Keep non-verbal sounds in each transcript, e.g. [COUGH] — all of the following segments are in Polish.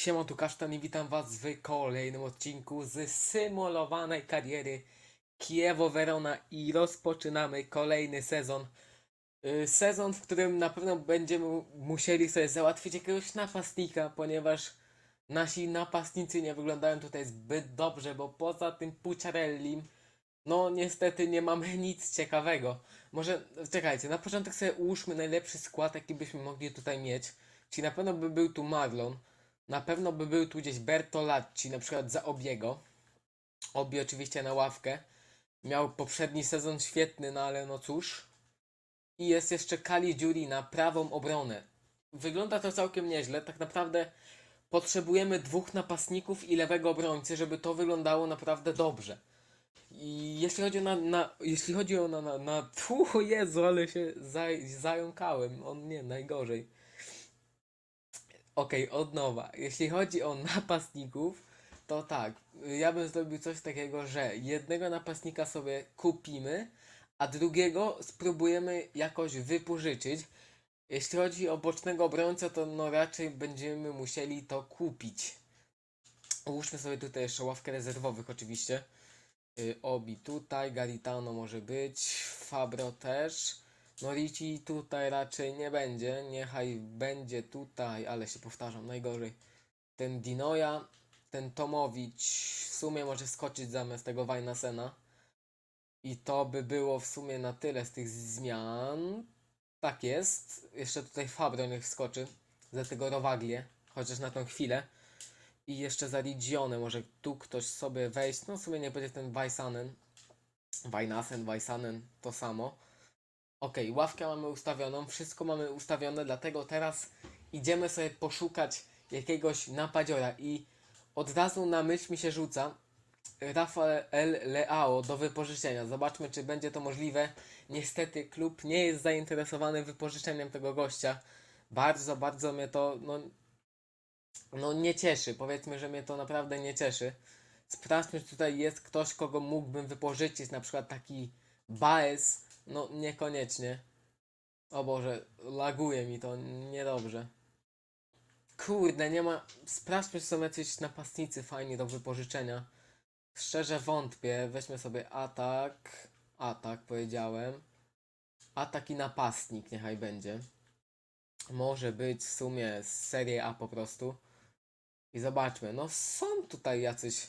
Siema, tu Kasztan i witam was w kolejnym odcinku z symulowanej kariery Kiewo Verona i rozpoczynamy kolejny sezon. Y, Sezon, w którym na pewno będziemy musieli sobie załatwić jakiegoś napastnika, ponieważ nasi napastnicy nie wyglądają tutaj zbyt dobrze, bo poza tym Pucciarellim, no niestety nie mamy [LAUGHS] nic ciekawego. Może, czekajcie, na początek sobie ułóżmy najlepszy skład, jaki byśmy mogli tutaj mieć. Czyli na pewno by był tu Marlon, na pewno by był tu gdzieś Bertolacci, na przykład za Obiego. Obi oczywiście na ławkę. Miał poprzedni sezon świetny, no ale no cóż. I jest jeszcze Kali Dziuri na prawą obronę. Wygląda to całkiem nieźle. Tak naprawdę potrzebujemy dwóch napastników i lewego obrońcy, żeby to wyglądało naprawdę dobrze. I jeśli chodzi o na, na jeśli chodzi o na, na, na Jezu, ale się zaj, zająkałem. On nie, najgorzej. Okej, od nowa. Jeśli chodzi o napastników, to tak, ja bym zrobił coś takiego, że jednego napastnika sobie kupimy, a drugiego spróbujemy jakoś wypożyczyć. Jeśli chodzi o bocznego obrońcę, to no raczej będziemy musieli to kupić. Ułóżmy sobie tutaj jeszcze ławkę rezerwowych oczywiście. Y, Obi tutaj, Garitano może być, Fabro też. No Ricci tutaj raczej nie będzie, niechaj będzie tutaj, ale się powtarzam, najgorzej. Ten Dinoja, ten Tomowicz w sumie może skoczyć zamiast tego Wajnasena. I to by było w sumie na tyle z tych zmian. Tak jest. Jeszcze tutaj Fabro niech skoczy za tego Rowaglię, chociaż na tą chwilę. I jeszcze za Rigione może tu ktoś sobie wejść. No w sumie nie będzie ten Vajsanen. Vajnasen, Vajsanen, to samo. Okej, ławkę mamy ustawioną, wszystko mamy ustawione, dlatego teraz idziemy sobie poszukać jakiegoś napadziora i od razu na myśl mi się rzuca Rafael Leao do wypożyczenia. Zobaczmy, czy będzie to możliwe. Niestety klub nie jest zainteresowany wypożyczeniem tego gościa. Bardzo, bardzo mnie to no, no nie cieszy. Powiedzmy, że mnie to naprawdę nie cieszy. Sprawdźmy, czy tutaj jest ktoś, kogo mógłbym wypożyczyć, na przykład taki Baez. No niekoniecznie. O Boże, laguje mi to niedobrze. Kurde, nie ma. Sprawdźmy, czy są jacyś napastnicy fajni do wypożyczenia. Szczerze wątpię. Weźmy sobie atak. Atak, powiedziałem. Atak i napastnik, niechaj będzie. Może być w sumie z serii A po prostu. I zobaczmy. No są tutaj jacyś.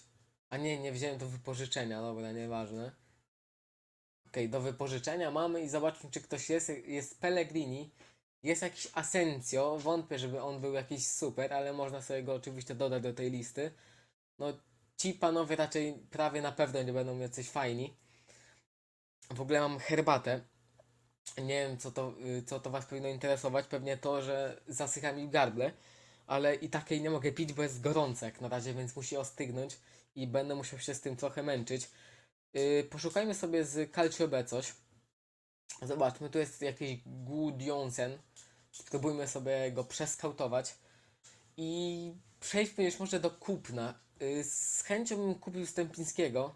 A nie, nie wziąłem do wypożyczenia. Dobra, nieważne. Okej, do wypożyczenia mamy i zobaczmy, czy ktoś jest. Jest Pellegrini. Jest jakiś Asensio. Wątpię, żeby on był jakiś super, ale można sobie go oczywiście dodać do tej listy. No, ci panowie raczej prawie na pewno nie będą jacyś fajni. W ogóle mam herbatę. Nie wiem, co to, y, co to Was powinno interesować. Pewnie to, że zasycha mi gardle. Ale i takiej nie mogę pić, bo jest gorące jak na razie, więc musi ostygnąć. I będę musiał się z tym trochę męczyć. Yy, poszukajmy sobie z Calcio coś. Zobaczmy, tu jest jakiś Gudjonsen. Spróbujmy sobie go przeskautować. I przejdźmy już może do kupna. Yy, z chęcią bym kupił Stępińskiego.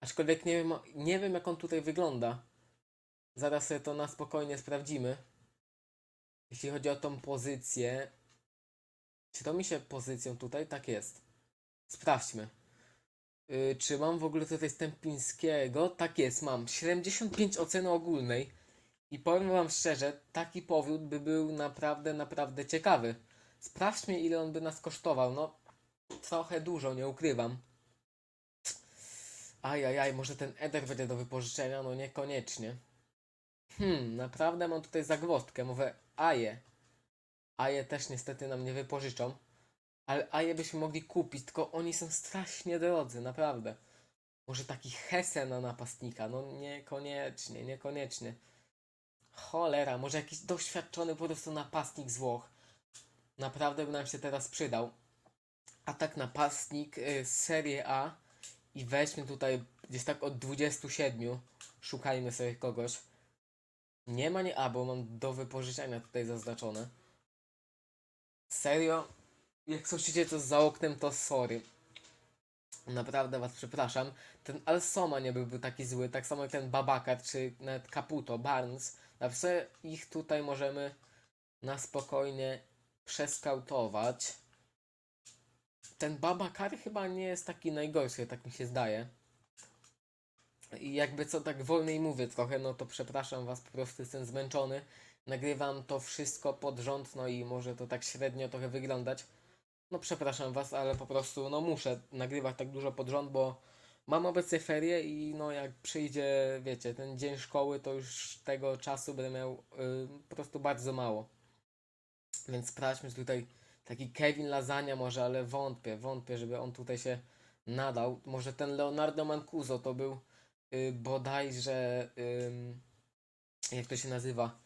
Aczkolwiek nie wiem, nie wiem jak on tutaj wygląda. Zaraz sobie to na spokojnie sprawdzimy. Jeśli chodzi o tą pozycję. Czy to mi się pozycją tutaj? Tak jest. Sprawdźmy. Yy, czy mam w ogóle tutaj Stępińskiego? Tak jest, mam 75 oceny ogólnej. I powiem wam szczerze, taki powrót by był naprawdę, naprawdę ciekawy. Sprawdźmy ile on by nas kosztował. No, trochę dużo, nie ukrywam. Ajajaj, może ten Eder będzie do wypożyczenia? No niekoniecznie. Hmm, naprawdę mam tutaj zagwozdkę. Mówię Aje. Aje też niestety nam nie wypożyczą. Ale Aje byśmy mogli kupić, tylko oni są strasznie drodzy, naprawdę. Może taki Hesse na napastnika? No niekoniecznie, niekoniecznie. Cholera, może jakiś doświadczony po prostu napastnik z Włoch. Naprawdę by nam się teraz przydał. A tak napastnik y, z Serie A i weźmy tutaj gdzieś tak od 27. Szukajmy sobie kogoś. Nie ma nie, a bo mam do wypożyczenia tutaj zaznaczone. Serio? Jak słyszycie to za oknem, to sorry. Naprawdę was przepraszam. Ten Alsoma nie byłby taki zły, tak samo jak ten Babakar, czy nawet Caputo, Barnes. Nawet sobie ich tutaj możemy na spokojnie przeskautować. ten Babakar chyba nie jest taki najgorszy, tak mi się zdaje. I jakby co tak wolniej mówię trochę, no to przepraszam was, po prostu jestem zmęczony. Nagrywam to wszystko pod rząd, no i może to tak średnio trochę wyglądać. No przepraszam was, ale po prostu no muszę nagrywać tak dużo pod rząd, bo mam obecnie ferie i no jak przyjdzie, wiecie, ten dzień szkoły, to już tego czasu będę miał y, po prostu bardzo mało. Więc sprawdźmy, tutaj taki Kevin Lasagna może, ale wątpię, wątpię, żeby on tutaj się nadał. Może ten Leonardo Mancuso to był y, bodajże, jak to się nazywa,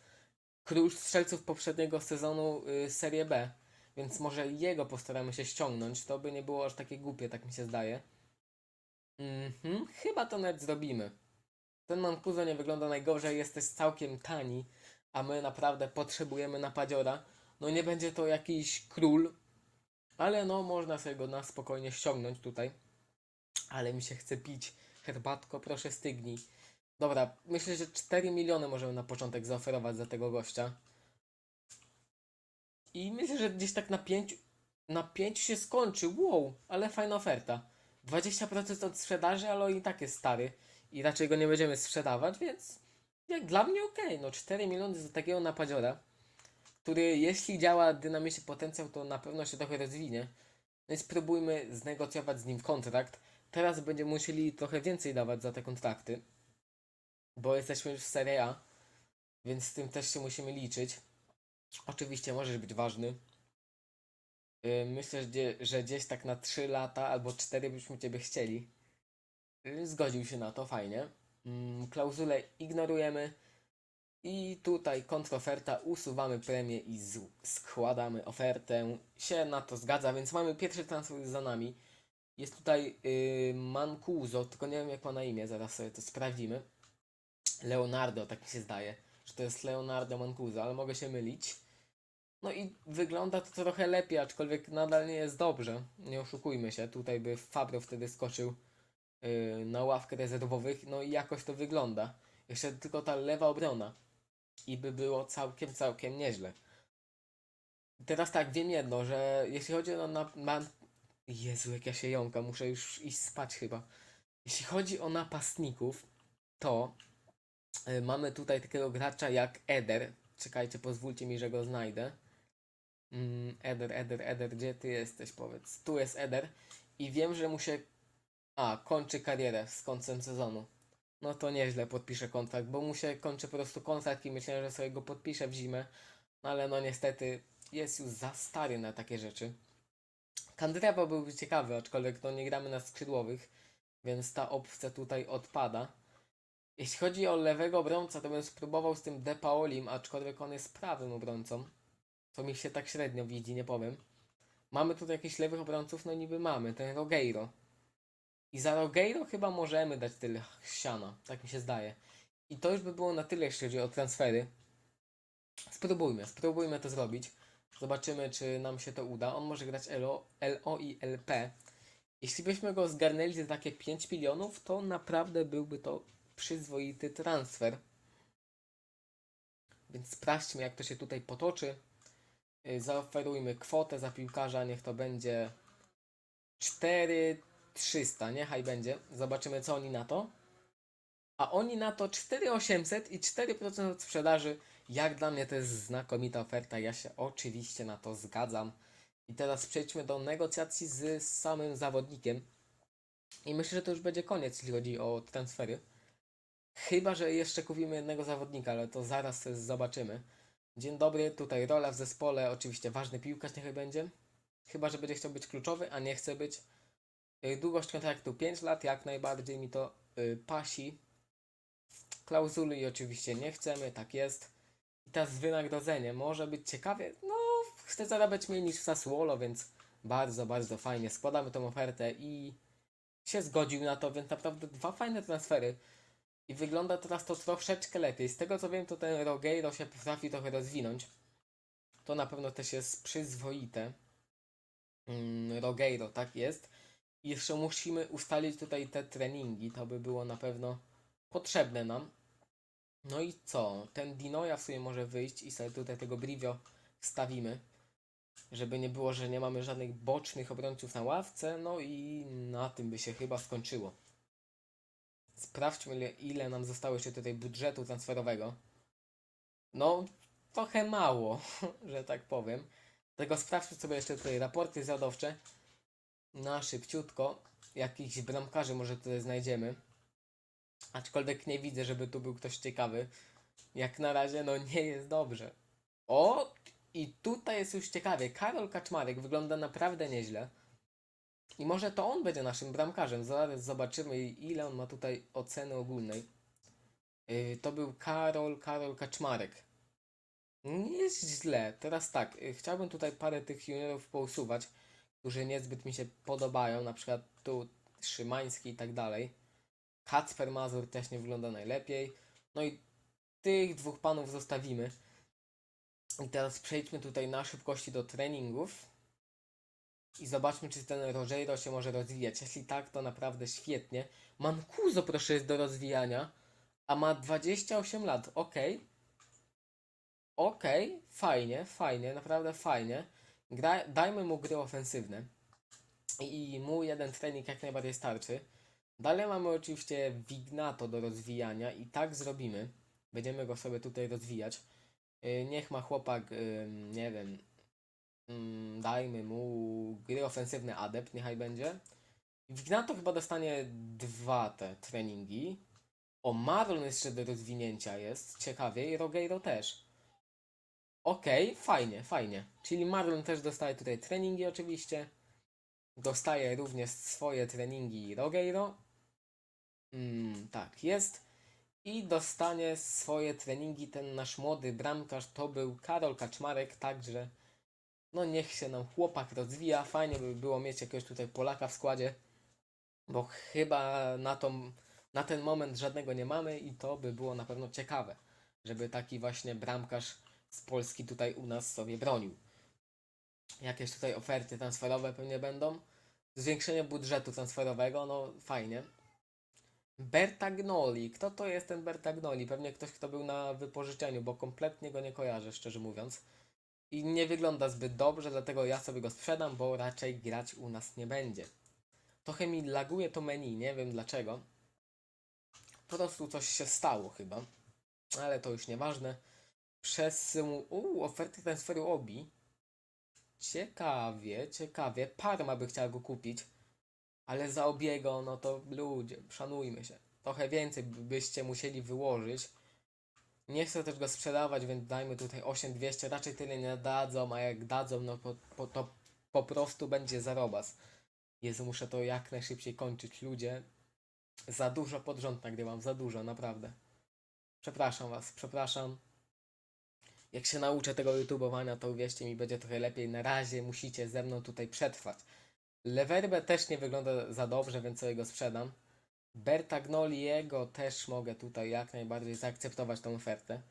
król strzelców poprzedniego sezonu y, Serie B. Więc może jego postaramy się ściągnąć. To by nie było aż takie głupie, tak mi się zdaje. Mhm, chyba to nawet zrobimy. Ten Mancuso nie wygląda najgorzej, jest też całkiem tani, a my naprawdę potrzebujemy napadziora. No nie będzie to jakiś król, ale no można sobie go na spokojnie ściągnąć tutaj. Ale mi się chce pić. Herbatko, proszę stygnij. Dobra, myślę, że 4 miliony możemy na początek zaoferować za tego gościa. I myślę, że gdzieś tak na 5 na 5 się skończy. Wow, ale fajna oferta. 20% od sprzedaży, ale i tak jest stary i raczej go nie będziemy sprzedawać, więc jak dla mnie okej, no 4 miliony za takiego napadziora, który jeśli działa dynamiczny potencjał, to na pewno się trochę rozwinie. Więc spróbujmy znegocjować z nim kontrakt. Teraz będziemy musieli trochę więcej dawać za te kontrakty, bo jesteśmy już w Serie A, więc z tym też się musimy liczyć. Oczywiście możesz być ważny. Yy, Myślę, że, że gdzieś tak na 3 lata albo 4 byśmy Ciebie chcieli. Yy, Zgodził się na to, fajnie. Mm, Klauzulę ignorujemy. I tutaj kontroferta, usuwamy premię i składamy ofertę. Się na to zgadza, więc mamy pierwszy transfer za nami. Jest tutaj yy, Mancuso, tylko nie wiem jak ma na imię, zaraz sobie to sprawdzimy. Leonardo, tak mi się zdaje, że to jest Leonardo Mancuso, ale mogę się mylić. No i wygląda to trochę lepiej, aczkolwiek nadal nie jest dobrze. Nie oszukujmy się, tutaj by Fabro wtedy skoczył yy, na ławkę rezerwowych, no i jakoś to wygląda. Jeszcze tylko ta lewa obrona i by było całkiem, całkiem nieźle. Teraz tak, wiem jedno, że jeśli chodzi o na, na... Jezu, jak ja się jąkam, muszę już iść spać chyba. Jeśli chodzi o napastników, to mamy tutaj takiego gracza jak Eder. Czekajcie, pozwólcie mi, że go znajdę. Mm, Eder, Eder, Eder, gdzie ty jesteś, powiedz. Tu jest Eder i wiem, że mu się... A, kończy karierę z końcem sezonu. No to nieźle podpiszę kontrakt, bo mu się kończy po prostu kontrakt i myślałem, że sobie go podpiszę w zimę. No ale no niestety jest już za stary na takie rzeczy. Kandrewa byłby ciekawy, aczkolwiek no nie gramy na skrzydłowych, więc ta opcja tutaj odpada. Jeśli chodzi o lewego obrońca, to bym spróbował z tym Depaolim, aczkolwiek on jest prawym obrońcą. To mi się tak średnio widzi, nie powiem. Mamy tutaj jakichś lewych obrońców, no niby mamy, ten Rogeiro. I za Rogeiro chyba możemy dać tyle siana, tak mi się zdaje. I to już by było na tyle, jeśli chodzi o transfery. Spróbujmy, spróbujmy to zrobić. Zobaczymy, czy nam się to uda. On może grać LO, LO i LP. Jeśli byśmy go zgarnęli za takie 5 milionów, to naprawdę byłby to przyzwoity transfer. Więc sprawdźmy, jak to się tutaj potoczy. Y, Zaoferujmy kwotę za piłkarza, niech to będzie 4300, niechaj będzie. Zobaczymy, co oni na to. A oni na to 4800 i 4% od sprzedaży. Jak dla mnie to jest znakomita oferta. Ja się oczywiście na to zgadzam. I teraz przejdźmy do negocjacji z samym zawodnikiem. I myślę, że to już będzie koniec, jeśli chodzi o transfery. Chyba, że jeszcze kupimy jednego zawodnika, ale to zaraz zobaczymy. Dzień dobry, tutaj rola w zespole, oczywiście ważny piłkarz niechaj będzie. Chyba, że będzie chciał być kluczowy, a nie chce być. Y, Długość kontraktu 5 lat, jak najbardziej mi to y, pasi. Klauzuli oczywiście nie chcemy, tak jest. I teraz wynagrodzenie może być ciekawie. No, chcę zarabiać mniej niż w Sassuolo, więc bardzo, bardzo fajnie. Składamy tą ofertę i się zgodził na to, więc naprawdę dwa fajne transfery. I wygląda teraz to troszeczkę lepiej. Z tego co wiem, to ten Rogeiro się potrafi trochę rozwinąć. To na pewno też jest przyzwoite. Mm, Rogeiro, tak jest. I jeszcze musimy ustalić tutaj te treningi. To by było na pewno potrzebne nam. No i co? Ten Dinoja w sumie może wyjść i sobie tutaj tego Brivio wstawimy. Żeby nie było, że nie mamy żadnych bocznych obrońców na ławce, no i na tym by się chyba skończyło. Sprawdźmy, ile, ile nam zostało jeszcze tutaj budżetu transferowego. No, trochę mało, [LAUGHS] że tak powiem. Tego sprawdźmy sobie jeszcze tutaj raporty zjadowcze. Na szybciutko. Jakichś bramkarzy może tutaj znajdziemy. Aczkolwiek nie widzę, żeby tu był ktoś ciekawy. Jak na razie, no nie jest dobrze. O! I tutaj jest już ciekawie. Karol Kaczmarek wygląda naprawdę nieźle. I może to on będzie naszym bramkarzem. Zaraz zobaczymy, ile on ma tutaj oceny ogólnej. Yy, to był Karol, Karol Kaczmarek. Nie jest źle. Teraz tak, yy, chciałbym tutaj parę tych juniorów pousuwać, którzy niezbyt mi się podobają. Na przykład tu Szymański i tak dalej. Kacper Mazur też nie wygląda najlepiej. No i tych dwóch panów zostawimy. I teraz przejdźmy tutaj na szybkości do treningów. I zobaczmy, czy ten Rogero się może rozwijać. Jeśli tak, to naprawdę świetnie. Mancuso proszę jest do rozwijania. A ma 28 lat. Okej. Okej, fajnie, fajnie, naprawdę fajnie. Gra, dajmy mu gry ofensywne. I mu jeden trening jak najbardziej starczy. Dalej mamy oczywiście Vignato do rozwijania i tak zrobimy. Będziemy go sobie tutaj rozwijać. Yy, Niech ma chłopak, nie wiem, mm, dajmy mu gry ofensywne adept, niechaj będzie. Vignato chyba dostanie dwa te treningi. O, Marlon jeszcze do rozwinięcia jest, ciekawie, i Rogeiro też. Okej, fajnie, fajnie. Czyli Marlon też dostaje tutaj treningi oczywiście. Dostaje również swoje treningi Rogeiro. Mm, tak, jest. I dostanie swoje treningi ten nasz młody bramkarz, to był Karol Kaczmarek, także no niech się nam chłopak rozwija. Fajnie by było mieć jakiegoś tutaj Polaka w składzie, bo chyba na, tą, na ten moment żadnego nie mamy i to by było na pewno ciekawe, żeby taki właśnie bramkarz z Polski tutaj u nas sobie bronił. Jakieś tutaj oferty transferowe pewnie będą. Zwiększenie budżetu transferowego, no fajnie. Bertagnoli. Kto to jest ten Bertagnoli? Pewnie ktoś, kto był na wypożyczeniu, bo kompletnie go nie kojarzę, szczerze mówiąc. I nie wygląda zbyt dobrze, dlatego ja sobie go sprzedam, bo raczej grać u nas nie będzie. Trochę mi laguje to menu, nie wiem dlaczego. Po prostu coś się stało chyba. Ale to już nieważne. Przesył... Uuu, oferty transferu Obi. Ciekawie, ciekawie. Parma by chciała go kupić. Ale za obiego, no to ludzie, szanujmy się. Trochę więcej by- byście musieli wyłożyć. Nie chcę też go sprzedawać, więc dajmy tutaj 8200. Raczej tyle nie dadzą, a jak dadzą, no po, po, to po prostu będzie zarobas. Jezu, muszę to jak najszybciej kończyć. Ludzie, za dużo pod rząd nagrywam, za dużo, naprawdę. Przepraszam was, przepraszam. Jak się nauczę tego youtubowania, to uwierzcie mi, będzie trochę lepiej. Na razie musicie ze mną tutaj przetrwać. Lewerbe też nie wygląda za dobrze, więc sobie go sprzedam. Bertagnoliego też mogę tutaj jak najbardziej zaakceptować tą ofertę.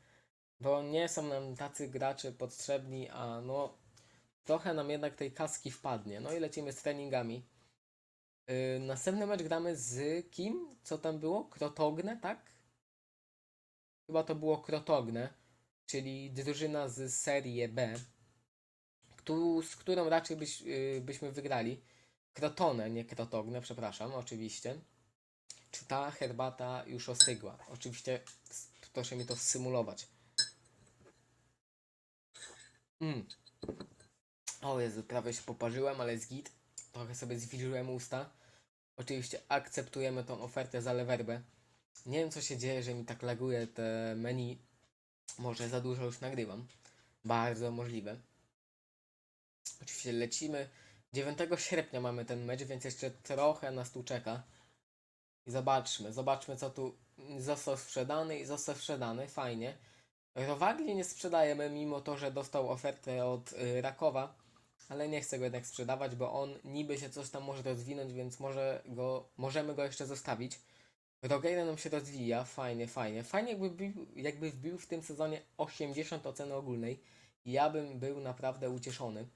Bo nie są nam tacy gracze potrzebni, a no trochę nam jednak tej kaski wpadnie. No i lecimy z treningami. Yy, następny mecz gramy z kim? Co tam było? Krotogne, tak? Chyba to było Krotogne, czyli drużyna z Serie B, z którą raczej byś, yy, byśmy wygrali. Krotone, nie Krotogne, przepraszam, oczywiście. Czy ta herbata już ostygła? Oczywiście proszę mi to symulować. Mm. O Jezu, prawie się poparzyłem, ale jest git. Trochę sobie zwilżyłem usta. Oczywiście akceptujemy tą ofertę za lewerbę. Nie wiem co się dzieje, że mi tak laguje te menu. Może za dużo już nagrywam. Bardzo możliwe. Oczywiście lecimy. 9 sierpnia mamy ten mecz, więc jeszcze trochę nas tu czeka. I zobaczmy, zobaczmy co tu został sprzedany i został sprzedany, fajnie. Rowagli nie sprzedajemy, mimo to, że dostał ofertę od y, Rakowa, ale nie chcę go jednak sprzedawać, bo on niby się coś tam może rozwinąć, więc może go, możemy go jeszcze zostawić. Rogeira nam się rozwija, fajnie, fajnie. Fajnie jakby, jakby wbił w tym sezonie 80 oceny ogólnej. Ja bym był naprawdę ucieszony.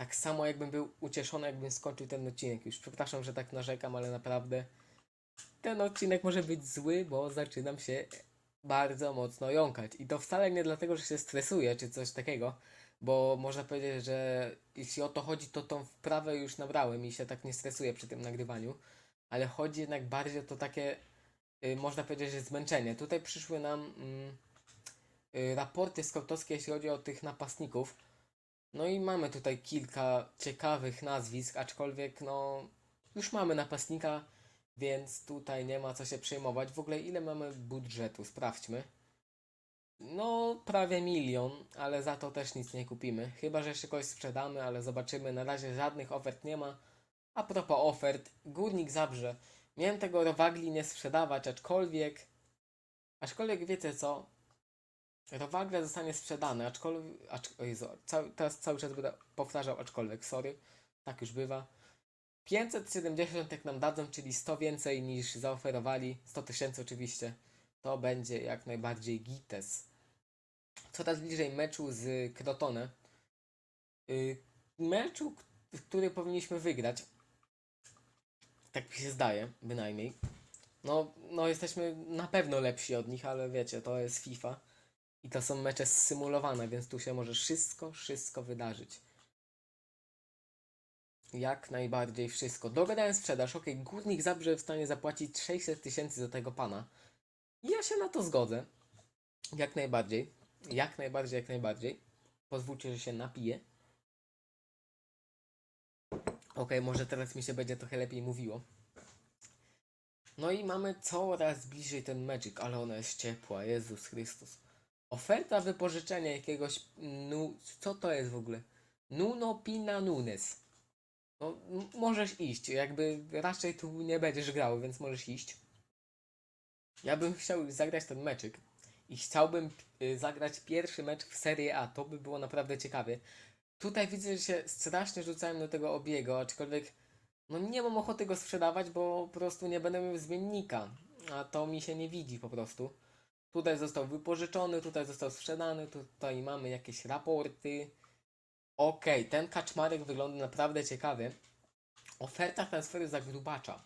Tak samo jakbym był ucieszony, jakbym skończył ten odcinek. Już przepraszam, że tak narzekam, ale naprawdę ten odcinek może być zły, bo zaczynam się bardzo mocno jąkać. I to wcale nie dlatego, że się stresuję czy coś takiego. bo można powiedzieć, że jeśli o to chodzi, to tą wprawę już nabrałem i się tak nie stresuję przy tym nagrywaniu, ale chodzi jednak bardziej o to takie, y, można powiedzieć, że zmęczenie. Tutaj przyszły nam mm, y, raporty skautowskie, jeśli chodzi o tych napastników. No i mamy tutaj kilka ciekawych nazwisk, aczkolwiek no już mamy napastnika, więc tutaj nie ma co się przejmować. W ogóle ile mamy budżetu? Sprawdźmy. No, prawie milion, ale za to też nic nie kupimy. Chyba, że jeszcze kogoś sprzedamy, ale zobaczymy. Na razie żadnych ofert nie ma. A propos ofert, Górnik Zabrze. Miałem tego Rowagli nie sprzedawać, aczkolwiek... Aczkolwiek wiecie co? Rowagla zostanie sprzedany, aczkolwiek... Acz, o Jezu, cały, teraz cały czas będę powtarzał aczkolwiek, sorry. Tak już bywa. 570 jak nam dadzą, czyli 100 więcej niż zaoferowali, 100 tysięcy oczywiście, to będzie jak najbardziej gites. Coraz bliżej meczu z Crotone. Yy, meczu, który powinniśmy wygrać. Tak mi się zdaje, bynajmniej. No, no jesteśmy na pewno lepsi od nich, ale wiecie, to jest FIFA. I to są mecze symulowane, więc tu się może wszystko, wszystko wydarzyć. Jak najbardziej wszystko. Dogadałem sprzedaż. Okej, górnik Zabrze w stanie zapłacić 600 tysięcy za tego pana. Ja się na to zgodzę. Jak najbardziej. Jak najbardziej, jak najbardziej. Pozwólcie, że się napiję. Okej, może teraz mi się będzie trochę lepiej mówiło. No i mamy coraz bliżej ten Magic, ale ona jest ciepła, Jezus Chrystus. Oferta wypożyczenia jakiegoś, nu, co to jest w ogóle? Nuno Pina Nunes. No, możesz iść, jakby raczej tu nie będziesz grał, więc możesz iść. Ja bym chciał zagrać ten meczyk i chciałbym y, zagrać pierwszy mecz w Serie A, to by było naprawdę ciekawie. Tutaj widzę, że się strasznie rzucałem do tego obiego, aczkolwiek no nie mam ochoty go sprzedawać, bo po prostu nie będę miał zmiennika, a to mi się nie widzi po prostu. Tutaj został wypożyczony, tutaj został sprzedany, tutaj mamy jakieś raporty. Okej, ten kaczmarek wygląda naprawdę ciekawy. Oferta transferu za grubacza.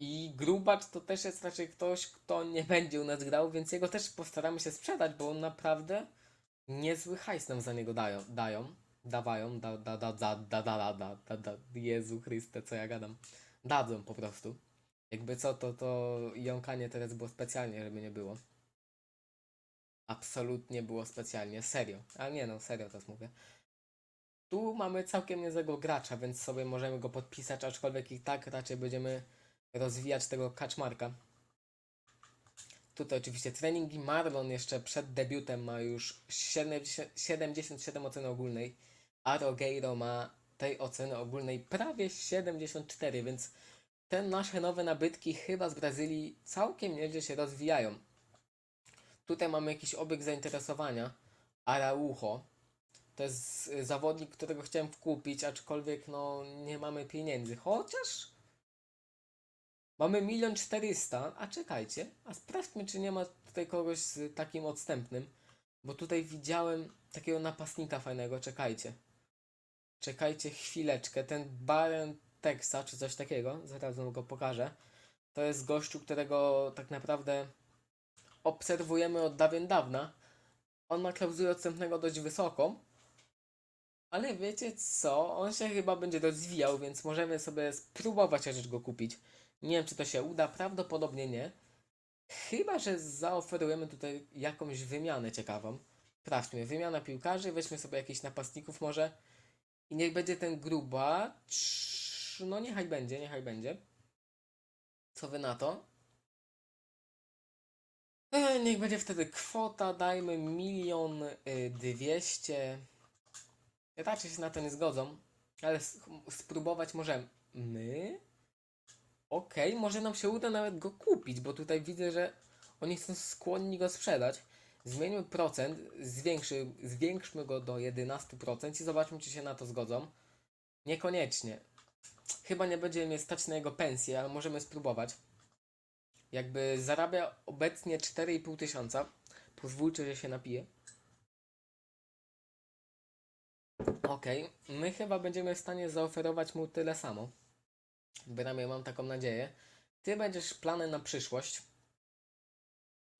I grubacz to też jest raczej ktoś, kto nie będzie u nas grał, więc jego też postaramy się sprzedać, bo on naprawdę niezły hajs nam za niego dają. dają. Dawają, da, da, da, da, da, da, da, da, da, da, Jezu Chryste, co ja gadam. Dadzą po prostu. Jakby co, to, to jąkanie teraz było specjalnie, żeby nie było. Absolutnie było specjalnie, serio. Ale nie no, serio teraz mówię. Tu mamy całkiem niezłego gracza, więc sobie możemy go podpisać, aczkolwiek i tak raczej będziemy rozwijać tego kaczmarka. Tutaj oczywiście treningi. Marlon jeszcze przed debiutem ma już 70, 77 oceny ogólnej, a Rogueiro ma tej oceny ogólnej prawie 74, więc te nasze nowe nabytki chyba z Brazylii całkiem nieźle się rozwijają. Tutaj mamy jakiś obieg zainteresowania. Araujo. To jest zawodnik, którego chciałem kupić, aczkolwiek no nie mamy pieniędzy. Chociaż mamy milion czterysta, a czekajcie, a sprawdźmy, czy nie ma tutaj kogoś z takim odstępnym, bo tutaj widziałem takiego napastnika fajnego, czekajcie. Czekajcie chwileczkę, ten Baron Texa, czy coś takiego, zaraz wam go pokażę. To jest gościu, którego tak naprawdę obserwujemy od dawien dawna. On ma klauzulę odstępnego dość wysoką, ale wiecie co? On się chyba będzie rozwijał, więc możemy sobie spróbować chociaż go kupić. Nie wiem, czy to się uda, prawdopodobnie nie. Chyba, że zaoferujemy tutaj jakąś wymianę ciekawą. Sprawdźmy, wymiana piłkarzy, weźmy sobie jakichś napastników może. I niech będzie ten grubacz. No niechaj będzie, niechaj będzie. Co wy na to? E, niech będzie wtedy kwota, dajmy milion y, dwieście. Raczej się na to nie zgodzą, ale spróbować możemy. My? Okej, może nam się uda nawet go kupić, bo tutaj widzę, że oni są skłonni go sprzedać. Zmieńmy procent, zwiększy, zwiększmy go do 11% i zobaczmy, czy się na to zgodzą. Niekoniecznie. Chyba nie będzie mnie stać na jego pensję, ale możemy spróbować. Jakby zarabia obecnie 4,5 tysiąca. Pozwólcie, że się napiję. Okej, my chyba będziemy w stanie zaoferować mu tyle samo. Bynajmniej mam taką nadzieję. Ty będziesz planem na przyszłość.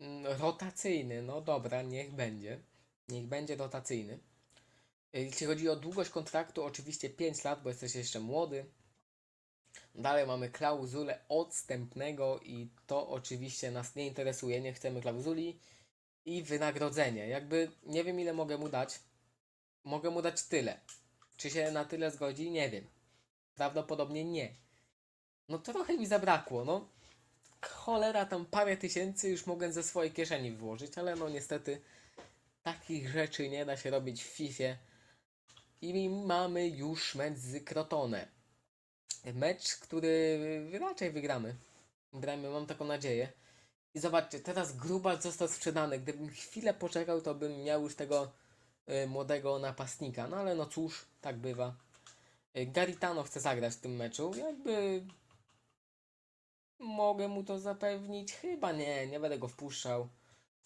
Mm, Rotacyjny, no dobra, niech będzie. Niech będzie rotacyjny. Y, Jeśli chodzi o długość kontraktu, oczywiście 5 lat, bo jesteś jeszcze młody. Dalej mamy klauzulę odstępnego i to oczywiście nas nie interesuje, nie chcemy klauzuli. I wynagrodzenie. Jakby nie wiem ile mogę mu dać. Mogę mu dać tyle. Czy się na tyle zgodzi? Nie wiem. Prawdopodobnie nie. No trochę mi zabrakło, no. Cholera, tam parę tysięcy już mogę ze swojej kieszeni włożyć, ale no niestety takich rzeczy nie da się robić w FIFA. I mamy już mecz z Crotone. Mecz, który raczej wygramy. Wygramy, mam taką nadzieję. I zobaczcie, teraz Grubas został sprzedany. Gdybym chwilę poczekał, to bym miał już tego y, młodego napastnika. No ale no cóż, tak bywa. Y, Garitano chce zagrać w tym meczu. Jakby mogę mu to zapewnić? Chyba nie, nie będę go wpuszczał.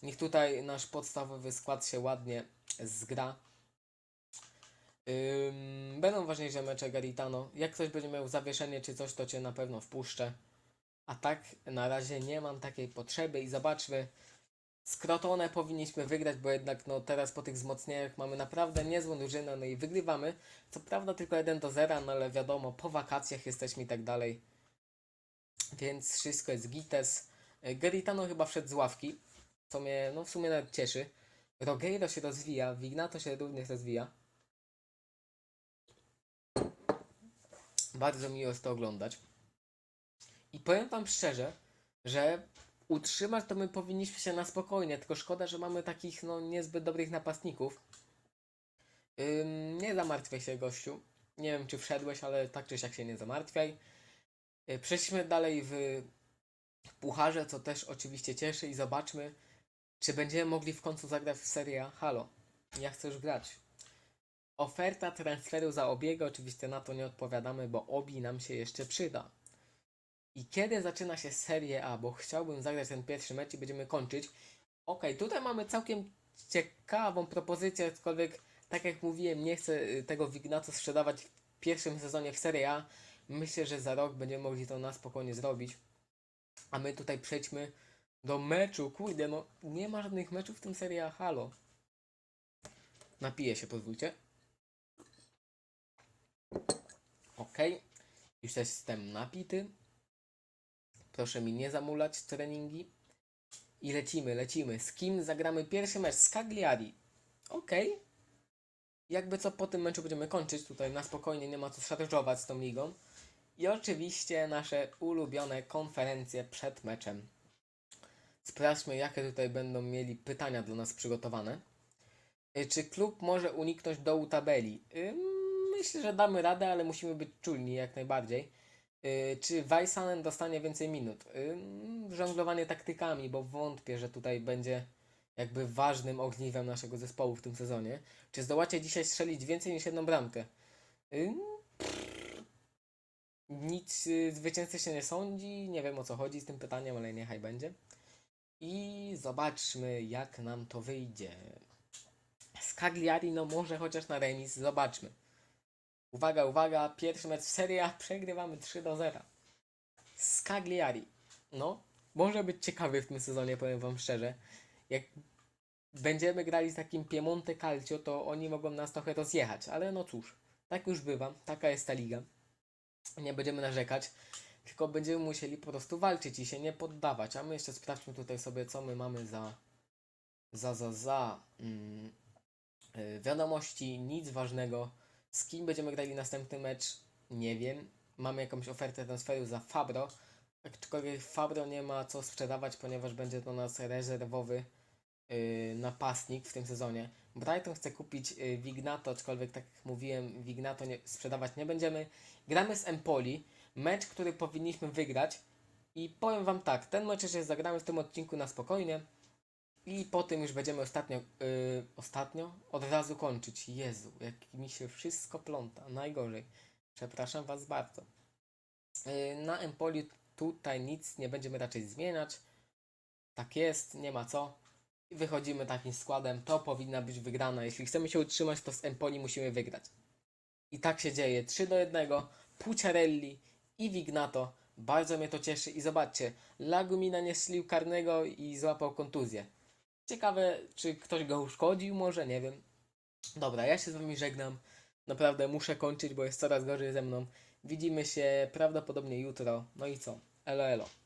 Niech tutaj nasz podstawowy skład się ładnie zgra. Ym, będą ważniejsze mecze Garitano. Jak ktoś będzie miał zawieszenie czy coś, to cię na pewno wpuszczę. A tak na razie nie mam takiej potrzeby i zobaczmy. Z Crotone powinniśmy wygrać, bo jednak no teraz po tych wzmocnieniach mamy naprawdę niezłą drużynę, no i wygrywamy. Co prawda tylko 1 do 0, no ale wiadomo, po wakacjach jesteśmy i tak dalej. Więc wszystko jest gites. Y, Garitano chyba wszedł z ławki, co mnie no w sumie nawet cieszy. Rogueiro się rozwija, Vignato się również rozwija. Bardzo miło jest to oglądać. I powiem Wam szczerze, że utrzymać to my powinniśmy się na spokojnie, tylko szkoda, że mamy takich no niezbyt dobrych napastników. Ym, nie zamartwiaj się gościu. Nie wiem czy wszedłeś, ale tak czy siak się nie zamartwiaj. Yy, Przejdźmy dalej w pucharze, co też oczywiście cieszy i zobaczmy, czy będziemy mogli w końcu zagrać w Serie. Halo, ja chcę już grać. Oferta transferu za obiego, oczywiście na to nie odpowiadamy, bo obi nam się jeszcze przyda. I kiedy zaczyna się Serie A, bo chciałbym zagrać ten pierwszy mecz i będziemy kończyć. Ok, tutaj mamy całkiem ciekawą propozycję, aczkolwiek tak jak mówiłem, nie chcę y, tego Vignato sprzedawać w pierwszym sezonie w Serie A. Myślę, że za rok będziemy mogli to na spokojnie zrobić. A my tutaj przejdźmy do meczu. Kurde, no nie ma żadnych meczów w tym Serie A, halo. Napiję się, pozwólcie. Ok, już jestem napity. Proszę mi nie zamulać treningi. I lecimy, lecimy. Z kim zagramy pierwszy mecz? Z Cagliari. Ok. Jakby co po tym meczu będziemy kończyć. Tutaj na spokojnie nie ma co szarżować z tą ligą. I oczywiście nasze ulubione konferencje przed meczem. Sprawdźmy, jakie tutaj będą mieli pytania dla nas przygotowane. Y, Czy klub może uniknąć dołu tabeli? Myślę, że damy radę, ale musimy być czulni jak najbardziej. Y, Czy Wajsanen dostanie więcej minut? Ym, Żonglowanie taktykami, bo wątpię, że tutaj będzie jakby ważnym ogniwem naszego zespołu w tym sezonie. Czy zdołacie dzisiaj strzelić więcej niż jedną bramkę? Ym, Nic y, zwycięzcy się nie sądzi, nie wiem o co chodzi z tym pytaniem, ale niechaj będzie. I zobaczmy, jak nam to wyjdzie. Z Cagliari, no może chociaż na remis, zobaczmy. Uwaga, uwaga, pierwszy mecz w Serie A, przegrywamy 3 do 0. Z Cagliari. No, może być ciekawy w tym sezonie, powiem wam szczerze. Jak będziemy grali z takim Piemonte Calcio, to oni mogą nas trochę rozjechać, ale no cóż, tak już bywa, taka jest ta liga. Nie będziemy narzekać, tylko będziemy musieli po prostu walczyć i się nie poddawać. A my jeszcze sprawdźmy tutaj sobie, co my mamy za za, za, za mm, y, wiadomości, nic ważnego. Z kim będziemy grali następny mecz? Nie wiem. Mamy jakąś ofertę transferu za Fabro. Aczkolwiek Fabro nie ma co sprzedawać, ponieważ będzie to nas rezerwowy yy, napastnik w tym sezonie. Brighton chce kupić yy, Vignato, aczkolwiek tak jak mówiłem, Vignato nie, sprzedawać nie będziemy. Gramy z Empoli. Mecz, który powinniśmy wygrać. I powiem Wam tak, ten mecz jeszcze zagramy w tym odcinku na spokojnie. I po tym już będziemy ostatnio, yy, ostatnio od razu kończyć. Jezu, jak mi się wszystko pląta. Najgorzej. Przepraszam Was bardzo. Yy, na Empoli tutaj nic nie będziemy raczej zmieniać. Tak jest, nie ma co. Wychodzimy takim składem. To powinna być wygrana. Jeśli chcemy się utrzymać, to z Empoli musimy wygrać. I tak się dzieje. 3 do 1. Pucciarelli i Vignato. Bardzo mnie to cieszy. I zobaczcie, Lagumina nie strzelił karnego i złapał kontuzję. Ciekawe, czy ktoś go uszkodził, może, nie wiem. Dobra, ja się z wami żegnam. Naprawdę muszę kończyć, bo jest coraz gorzej ze mną. Widzimy się prawdopodobnie jutro. No i co? Elo, elo.